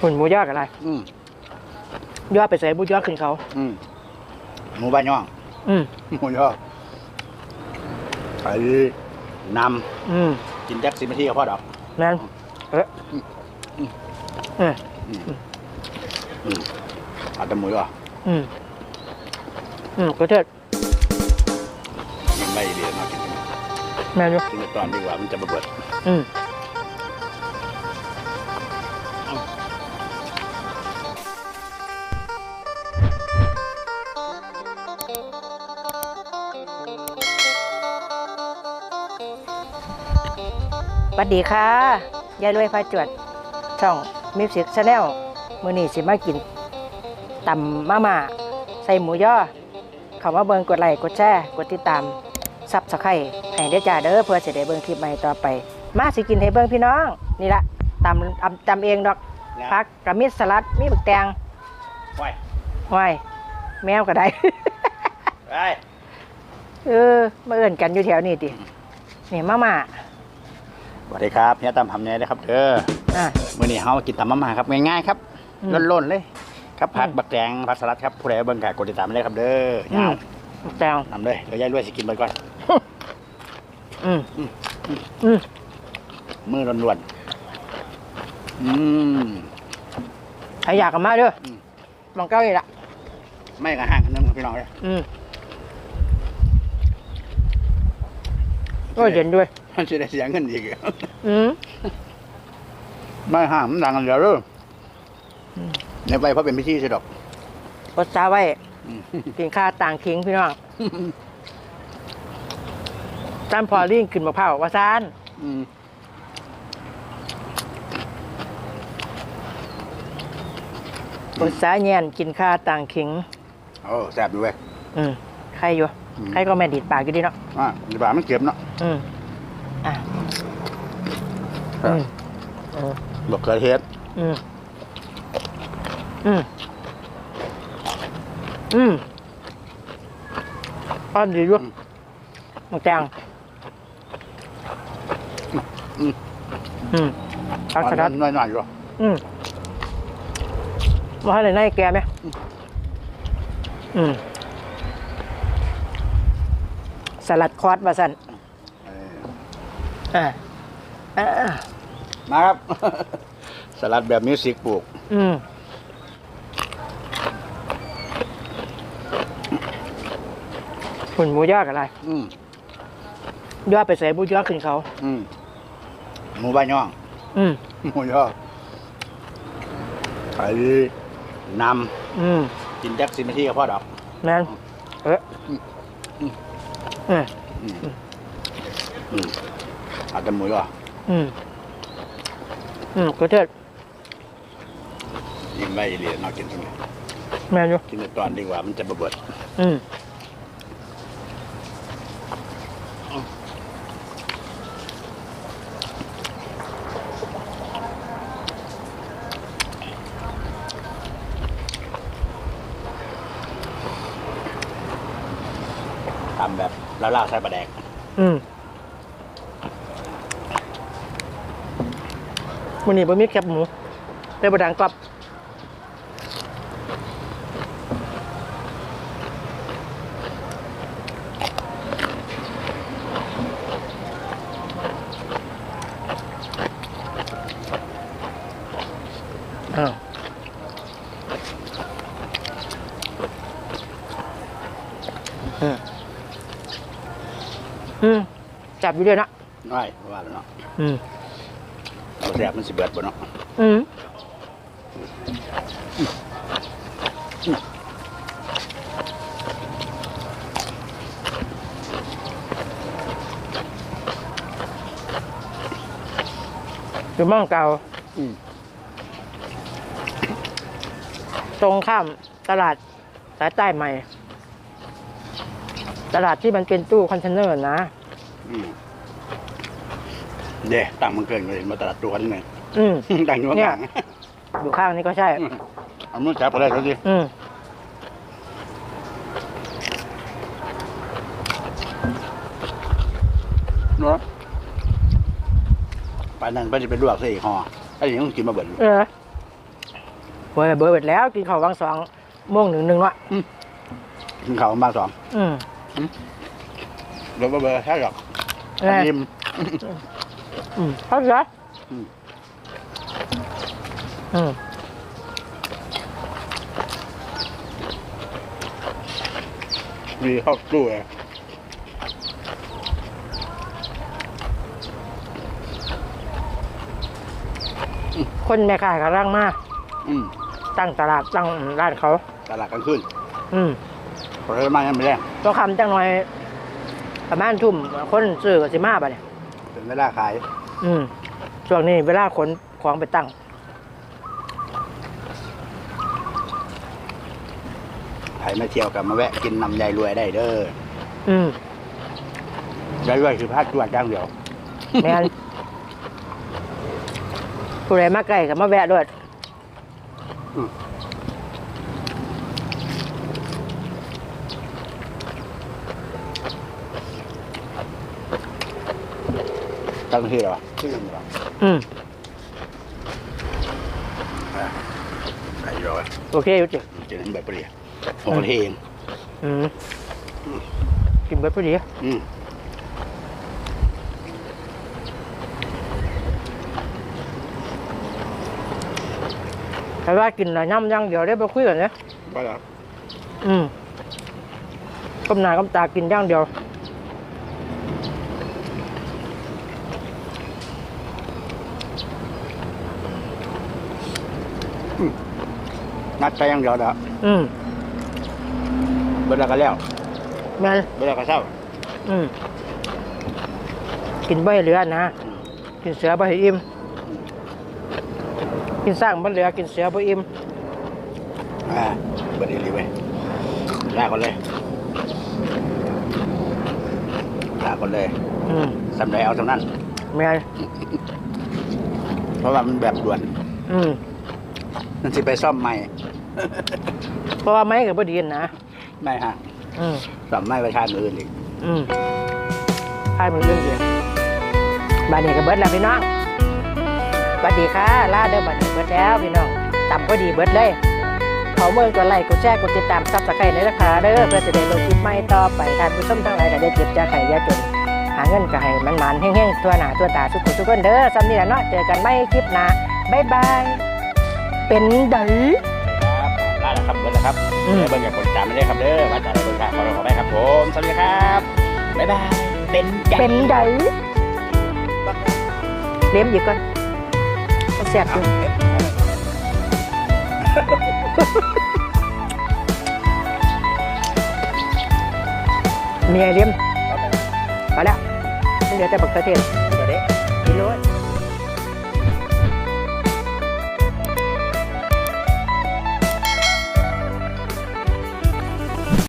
หุ่นหมูยอดอะไร อืมยอดไปใส่บุยอดขึ้นเขา อืมหมูบ้านย่องอืมหมูยอไปนอืมำกินแจ็คสิบนาทีก็พอดอกนั่นเอ๊ะเอออืมอืมเอาแต่หมูยออืมอืมก็เถิดกินไม่ดีมากินแม่นอยู่กินในตอนดีกว่ามันจะระเบิดอืม สวัสดีค่ะ ยายรวยพาจวด ช่องมิวสิกชาแนลมื้อนี้สิมากินตำมาม่าใส่หมูย่อเข้ามาเบิ่งกดไลค์กดแชร์กดติดตามซับสไครต์ให้เด้อจ้าเด้อเพื่อสิได้เบิ่งคลิปใหม่ต่อไป มาสิกินให้เบิ่งพี่น้อง นี่ละตำตำตำเองดอกผักกับมีสลัดมีบักแตงไปห้อยแมวก็ได้ไปเออมาเอิ่นกันอยู่แถวนี้ตินี่มาม่า สวัสดีครับเฮียตามทำแน่เลยครับเด้ออะ มื่อนี้เฮามากินตำมะม่าครับง่ายๆครับอืม ล้นๆเลย ครับผักอืมบักแตงผักสลัดครับผู้ใดเอาเบิ่งกะกดติดตามไปเลยครับเด้ออืยามวบักแตงนำเลยเดี๋ยวยายรวยสิกินเบิดก่อน อืมอืมมือล้วนๆอืม ใครอยากกันมาเด้ออม มองเก้านี่ละไม่กระห่างกันนึงครับพี่น้องเลยอืมโอ้ยเย็นด้วย มันจะได้เสียเงินอีกอืมไม่ห่างมันดังกันเดี๋ยวเด้ออมในไปเพราะเป็นพิธีสิดอกกดตาไว้อืมกินข้าวต่างคิงพี่น้องจานพอลิ่งขึ้นมะพร้าวว่าซานอืมกดสาเงียนกินข้าวต่างคิงโอ้แซ่บอยู่เว้ยอืมใครอยู่อืมใครก็แม่ดีดปากอยู่ดีเนาะอ่าดีบ่ามันเก็บเนาะอืม อะเออือมเออบักเขือเทศอืมอืมอืมอ้อนดีด้วยมังแตงอืมอืมผักสลัดหน่อยๆอยู่อืมมาให้เลยนายแกไหมอืมสลัดคอร์สมาสันเอออ่าอ่ามาครับ สลัดแบบมิวสิกปลูก อืมหุ่นหมูยอดอะไรอืมยอดไปใส่บุยอดขึ้นเขา อืมหมูบ้านย่อง อืมหมูยอไปนอืมำกินแจ็คสิบนาทีก็พอดอกนั่นเอ๊ะอืม อืมอืมอืม อืมเอาแต่หมูยออืมอืมก็เถิดยิงไว้เรียนเอากินตรงนี้แม่นอยู่กินในตอนดีกว่ามันจะระเบิดอืมทำแบบแล้วล่าใส่ปลาแดก อืม วันนี้บะมีแคบหมูได้บะดังกรอบอ้าวอืมอืมจับอยู่เดียวนะน้อยว่าแล้วเนาะอืม เอาแซ่บมันสิเบิดบ่เนาะอืมอยู่ม่องเก่า อืมตรงข้ามตลาดสายใต้ใหม่ ตลาดที่มันเป็นตู้คอนเทนเนอร์นะ อืม เด้ตั้งมันเกินเลยมาตลาดตัวนี่ไงอืมตั้งอยู่ข้างเนี่หยลังอยู่ข้างนี้ก็ใช่ อืมเอามือจับก็ได้เขาสิอืมเนาะไปนั่นไปจะไปลวกใส่ห่อไอ้ยังต้องกินมาเบิด เออเว้ยเบอร์เบิดแล้วกินข้าววังสองโมงหนึ่งหนึ่งวะกินข้าวมาสองอืมเบอร์เบอร์เบอร์แค่หรอกเออยิ้ม อืมเข้าใจอืม อืมมีเข้าตู้เลยคนแม่ค้าก็ร่างมากอืมตั้งตลาดตั้งร้านเขา ตลาดกลางคืนอืมผลไม้ยังไม่แรงตัวคำจังหน่อยประมาณทุ่มคนซื้อก็สิมาบ่เนี่ย เป็นเวลาขาย อืมช่วงนี้เวลาขนของไปตั้ง ใครมาเที่ยวกับมาแวะกินน้ำยายรวยได้เด้ออืมยายรวยคือพาดจวดอย่างเดียว แม่น ผู้ใดมาใกล้ก็มาแวะด้วย ตั้งที่เหรอชื่อเหรออืมยายรวยโอเคอยู่จิจะเห็นแบบเปรี้ยโอ้โหเองอืมกินเบิดพอดีอืมใครว่ากินแล้วย่ำย่างเดียวได้ไปคุยกันเนี่ยก็แล้วอืมก้มหน้าก้มตากินย่างเดียว นัดใจอย่างเดียวเด้ออืมเบิดแล้วก็แล้วแม่นเบิดแล้วก็เศร้าอืมกินใบเหลือนะ กินเสือใบอิ่ม กินสร้างใบเหลือ กินเสือใบอิ่ม อ่าเบิดอีหลีเว้ยลาก่อนเลยลาก่อนเลยอืมสำไรเอาสำนั้น แม่นเพราะว่ามันแบบด่วน อืมนั่นสิไปซ่อมใหม่ เพราะว่าไม้กับพอดีนะไม่ฮะอืมซ่อมใหม่ประชาชนอื่นอีกอืมใช่มันเรื่องเดียวบานนี้ก็เบิดแล้วพี่น้องสวัสดีค่ะลาเด้อบานนี้เบิดแล้วพี่น้องต่ำพอดีเบิดเลยขอเมื่อกดไลค์กดแชร์กดติดตามซับสไครต์ในราคาเด้อเพื่อจะได้ลงคลิปใหม่ต่อไปท่านผู้ชมทั้งหลายก็ได้เก็บจากไข่ยาจนหาเงินก็ให้มันมันๆแห้งๆตัวหนาตัวตาสุขุทุกคนเด้อซ้ำนี่แหละเนาะเจอกันไม่คลิปหน้าบ๊ายบาย เป็นไดครับ ลาแล้วครับเบิดแล้วครับอืมเดี๋ยวเบิ่งกับคนจำไม่ได้ครับเด้อว่าจะอะไรเบิ่งครับขอรบขอไปครับผมสวัสดีครับบ๊ายบายเป็นใจเป็นไดเลี้ยมอีกก่อนมันแซ่บอยู่เมียเลี้ยมพอแล้วไม่เหลือแต่บักเขือเทศเอาไปกินเลย